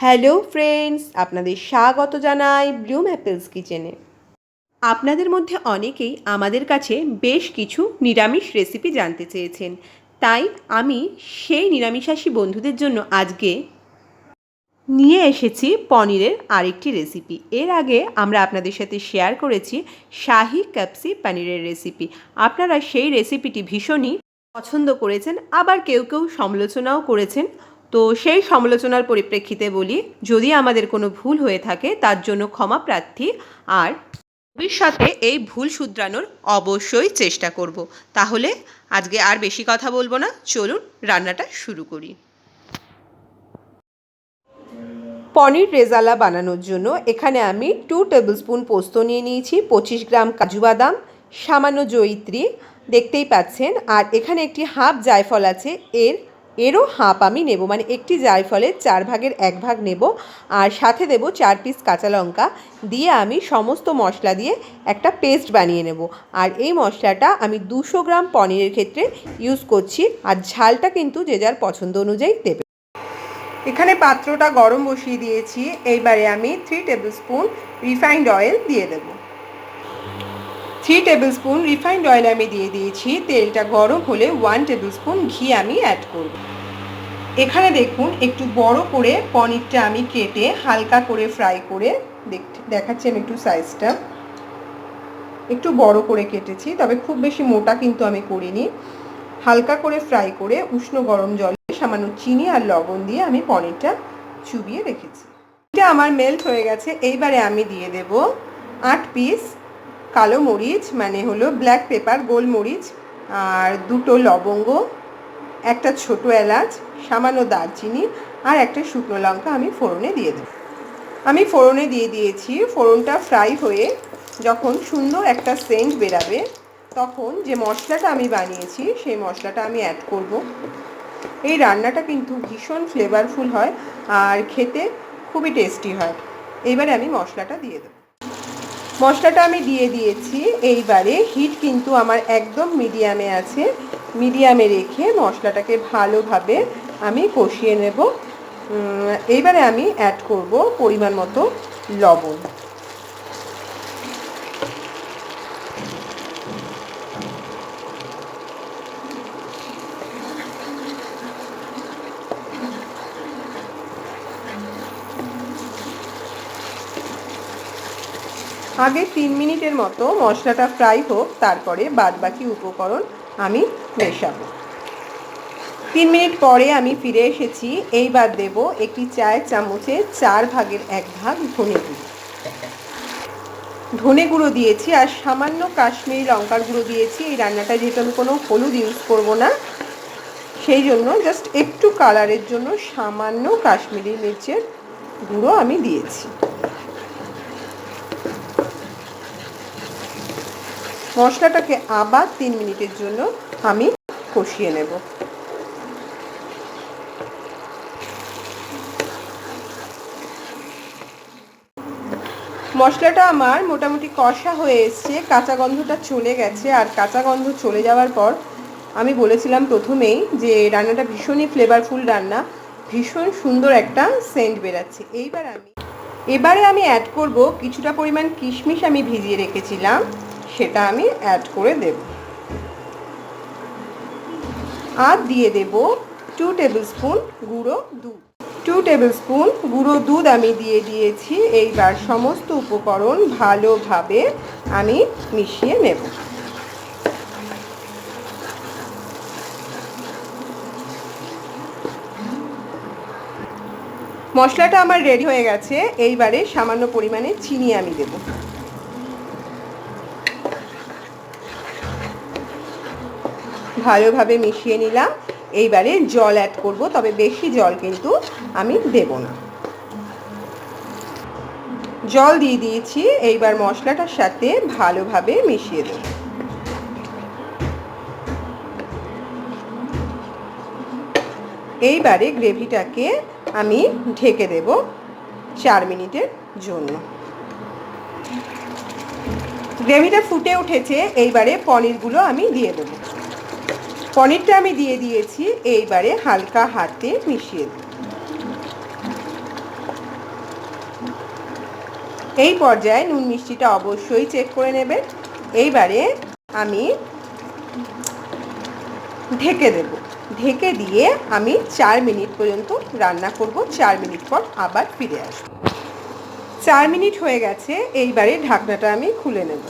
Hello friends, আপনাদের স্বাগত জানাই ব্লুম অ্যাপেলস কিচেনে আপনাদের মধ্যে অনেকেই আমাদের কাছে বেশ কিছু নিরামিষ রেসিপি জানতে চেয়েছেন। তাই আমি সেই নিরামিষাসী বন্ধুদের জন্য আজকে নিয়ে এসেছি পনিরের আরেকটি রেসিপি এর আগে আমরা আপনাদের সাথে শেয়ার করেছি শাহি কাপসি পনিরের রেসিপি আপনারা সেই রেসিপিটি ভীষণই পছন্দ করেছেন, আবার কেউ কেউ সমালোচনাও করেছেন। তো সেই সমালোচনার পরিপ্রেক্ষিতে বলি, যদি আমাদের কোনো ভুল হয়ে থাকে, তার জন্য ক্ষমা প্রার্থী আর ভবিষ্যতে এই ভুল শুধরানোর অবশ্যই চেষ্টা করব। তাহলে আজকে আর বেশি কথা বলব না, চলুন রান্নাটা শুরু করি। পনির রেজালা বানানোর জন্য এখানে আমি টু টেবিলস্পুন পোস্ত নিয়ে নিয়েছি, পঁচিশ গ্রাম কাজু বাদাম, সামান্য জয়িত্রী, দেখতেই পাচ্ছেন। আর এখানে একটি হাফ জায়ফল আছে, এর এরও হাফ আমি নেব মানে একটি জায়ফলের চার ভাগের এক ভাগ নেব, আর সাথে দেব চার পিস কাঁচা লঙ্কা। দিয়ে আমি সমস্ত মশলা দিয়ে একটা পেস্ট বানিয়ে নেব। আর এই মশলাটা আমি দুশো গ্রাম পনিরের ক্ষেত্রে ইউজ করছি, আর ঝালটা কিন্তু যে যার পছন্দ অনুযায়ী দেবে। এখানে পাত্রটা গরম বসিয়ে দিয়েছি, এইবারে আমি three tablespoon refined oil দিয়ে দেব। Three tablespoon refined oil আমি দিয়ে দিয়েছি। তেলটা গরম হলে ওয়ান টেবিল স্পুন ঘি আমি অ্যাড করব। এখানে দেখুন, একটু বড় করে পনিরটা আমি কেটে হালকা করে ফ্রাই করে দেখাচ্ছি আমি একটু সাইজটা একটু বড় করে কেটেছি, তবে খুব বেশি মোটা কিন্তু আমি করিনি। হালকা করে ফ্রাই করে উষ্ণ গরম জলে সামান্য চিনি আর লবণ দিয়ে আমি পনিরটা চুবিয়ে রেখেছি। এটা আমার মেল্ট হয়ে গেছে, এইবারে আমি দিয়ে দেব আট পিস কালো মরিচ মানে হলো ব্ল্যাক পেপার গোলমরিচ আর দুটো লবঙ্গ, একটা ছোট এলাচ, সামান্য দারচিনি আর একটা শুকনো লঙ্কা আমি ফোড়নে দিয়ে দেব। আমি ফোড়নে দিয়ে দিয়েছি, ফোড়নটা ফ্রাই হয়ে যখন সুন্দর একটা সেন্ট বেরাবে, তখন যে মশলাটা আমি বানিয়েছি, সেই মশলাটা আমি অ্যাড করব। এই রান্নাটা কিন্তু ভীষণ ফ্লেভারফুল হয় আর খেতে খুবই টেস্টি হয়। এবারে আমি মশলাটা দিয়ে দেবো। মশলাটা আমি দিয়ে দিয়েছি। এইবারে হিট কিন্তু আমার একদম মিডিয়ামে আছে। মিডিয়ামে রেখে মশলাটাকে ভালোভাবে আমি কষিয়ে নেব। এইবারে আমি অ্যাড করব পরিমাণ মতো লবণ। আগে তিন মিনিটের মতো মশলাটা ফ্রাই হোক, তারপরে বাদবাকি উপকরণ আমি মেশাবো। তিন মিনিট পরে আমি ফিরে এসেছি। এইবার দেব একটি চায়ের চামচে চার ভাগের এক ভাগ ধনে গুঁড়ো। ধনে গুঁড়ো দিয়েছি আর সামান্য কাশ্মীরি লঙ্কার গুঁড়ো দিয়েছি। এই রান্নাটা যেহেতু আমি কোনো হলুদ ইউজ করব না, সেই জন্য জাস্ট একটু কালারের জন্য সামান্য কাশ্মীরি মির্চের গুঁড়ো আমি দিয়েছি। মশলাটাকে আবার তিন মিনিটের জন্য আমি কষিয়ে নেব। মশলাটা আমার মোটামুটি কষা হয়ে এসছে, কাঁচা গন্ধটা চলে গেছে, আর কাঁচা গন্ধ চলে যাওয়ার পর আমি বলেছিলাম প্রথমেই যে রান্নাটা ভীষণই ফ্লেভারফুল রান্না, ভীষণ সুন্দর একটা সেন্ট বেরাচ্ছে। এইবার আমি, এবারে আমি অ্যাড করব কিছুটা পরিমাণ কিশমিশ আমি ভিজিয়ে রেখেছিলাম। সেটা আমি অ্যাড করে দেব। আর দিয়ে দেব টু টেবিল স্পুন গুঁড়ো দুধ। টু টেবিল স্পুন গুঁড়ো দুধ আমি দিয়ে দিয়েছি। এইবার সমস্ত উপকরণ ভালোভাবে আমি মিশিয়ে নেব। মশলাটা আমার রেডি হয়ে গেছে। এইবারে সামান্য পরিমাণে চিনি আমি দেবো। ভালোভাবে মিশিয়ে নিলাম। এইবারে জল অ্যাড করব, তবে বেশি জল কিন্তু আমি দেব না। জল দিয়ে দিয়েছি, এইবার মশলাটার সাথে ভালোভাবে মিশিয়ে দেব। এইবারে গ্রেভিটাকে আমি ঢেকে দেব চার মিনিটের জন্য। গ্রেভিটা ফুটে উঠেছে, এইবারে পনিরগুলো আমি দিয়ে দেবো। পনিরটা আমি দিয়ে দিয়েছি, এইবারে হালকা হাতে মিশিয়ে দিই। এই পর্যায়ে নুন মিষ্টিটা অবশ্যই চেক করে নেবেন। এইবারে আমি ঢেকে দেব। ঢেকে দিয়ে আমি চার মিনিট পর্যন্ত রান্না করব, চার মিনিট পর আবার ফিরে আসব। চার মিনিট হয়ে গেছে, এইবারে ঢাকনাটা আমি খুলে নেব।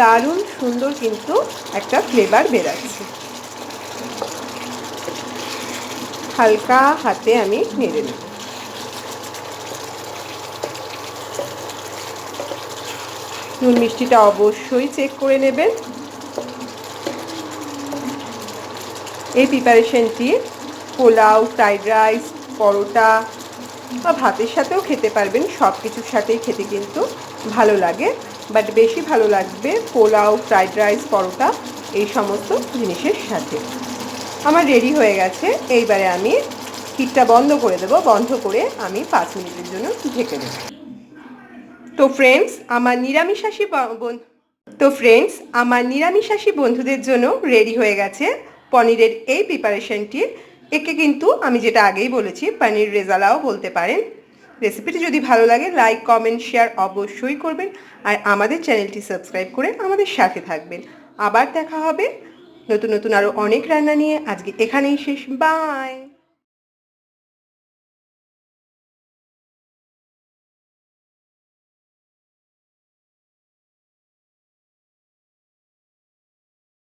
দারুণ সুন্দর কিন্তু একটা ফ্লেভার বেরাচ্ছে। হালকা হাতে আমি নেড়ে নেব। নুন মিষ্টিটা অবশ্যই চেক করে নেবেন। এই প্রিপারেশনটি পোলাও ফ্রাইড রাইস পরোটা বা ভাতের সাথেও খেতে পারবেন। সব কিছুর সাথেই খেতে কিন্তু ভালো লাগে। বাট বেশি ভালো লাগবে পোলাও, ফ্রাইড রাইস, পরোটা, এই সমস্ত জিনিসের সাথে। আমার রেডি হয়ে গেছে। এইবারে আমি হিটটা বন্ধ করে দেবো। বন্ধ করে আমি পাঁচ মিনিটের জন্য ঢেকে দেবো। তো ফ্রেন্ডস আমার নিরামিষাশী বন- তো ফ্রেন্ডস আমার নিরামিষাশী বন্ধুদের জন্য রেডি হয়ে গেছে পনিরের এই প্রিপারেশনটি একে কিন্তু আমি যেটা আগেই বলেছি, পনির রেজালাও বলতে পারেন। রেসিপিটি যদি ভালো লাগে লাইক কমেন্ট শেয়ার অবশ্যই করবেন আর আমাদের চ্যানেলটি সাবস্ক্রাইব করে আমাদের সাথে থাকবেন। আবার দেখা হবে নতুন নতুন আরও অনেক রান্না নিয়ে। আজকে এখানেই শেষ। বাই